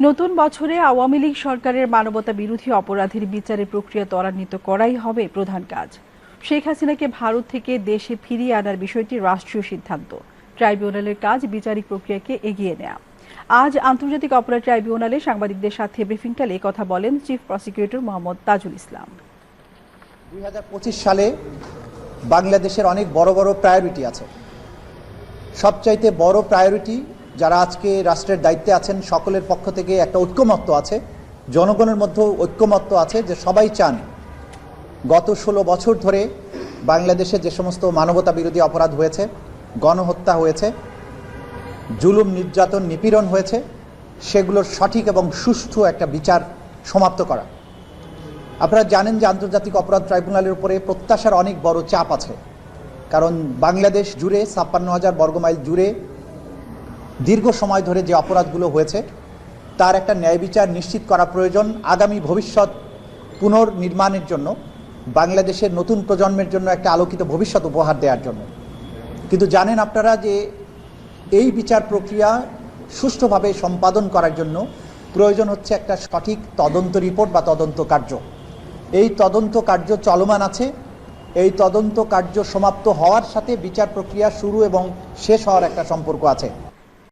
নতুন বছরে আওয়ামী লীগ সরকারের মানবতা বিরোধী অপরাধের বিচারের প্রক্রিয়া ত্বরান্বিত করাই হবে প্রধান কাজ। শেখ হাসিনাকে ভারত থেকে দেশে ফিরিয়ে আনার বিষয়টি রাষ্ট্রীয় সিদ্ধান্ত। ট্রাইব্যুনালের কাজ বিচারিক প্রক্রিয়াকে এগিয়ে নেওয়া আজ আন্তর্জাতিক অপরাধ ট্রাইব্যুনালে সাংবাদিকদের সাথে ব্রিফিংকালে কথা বলেন চিফ প্রসিকিউটর মোহাম্মদ তাজুল ইসলাম। দুই হাজার পঁচিশ সালে বাংলাদেশের অনেক বড় বড় প্রায়োরিটি আছে। সবচাইতে বড় প্রায়োরিটি যারা আজকে রাষ্ট্রের দায়িত্বে আছেন, সকলের পক্ষ থেকে একটা ঐক্যমত্য আছে, জনগণের মধ্যেও ঐক্যমত্য আছে যে সবাই চান গত ষোলো বছর ধরে বাংলাদেশে যে সমস্ত মানবতা বিরোধী অপরাধ হয়েছে, গণহত্যা হয়েছে, জুলুম, নির্যাতন, নিপীড়ন হয়েছে, সেগুলোর সঠিক এবং সুষ্ঠু একটা বিচার সমাপ্ত করা। আপনারা জানেন যে আন্তর্জাতিক অপরাধ ট্রাইব্যুনালের উপরে প্রত্যাশার অনেক বড় চাপ আছে। কারণ বাংলাদেশ জুড়ে ছাপ্পান্ন হাজার বর্গমাইল জুড়ে দীর্ঘ সময় ধরে যে অপরাধগুলো হয়েছে, তার একটা ন্যায় বিচার নিশ্চিত করা প্রয়োজন আগামী ভবিষ্যৎ পুনর্নির্মাণের জন্য, বাংলাদেশের নতুন প্রজন্মের জন্য একটা আলোকিত ভবিষ্যৎ উপহার দেওয়ার জন্য। কিন্তু জানেন আপনারা যে এই বিচার প্রক্রিয়া সুষ্ঠুভাবে সম্পাদন করার জন্য প্রয়োজন হচ্ছে একটা সঠিক তদন্ত রিপোর্ট বা তদন্ত কার্য। এই তদন্ত কার্য চলমান আছে। এই তদন্ত কার্য সমাপ্ত হওয়ার সাথে বিচার প্রক্রিয়া শুরু এবং শেষ হওয়ার একটা সম্পর্ক আছে।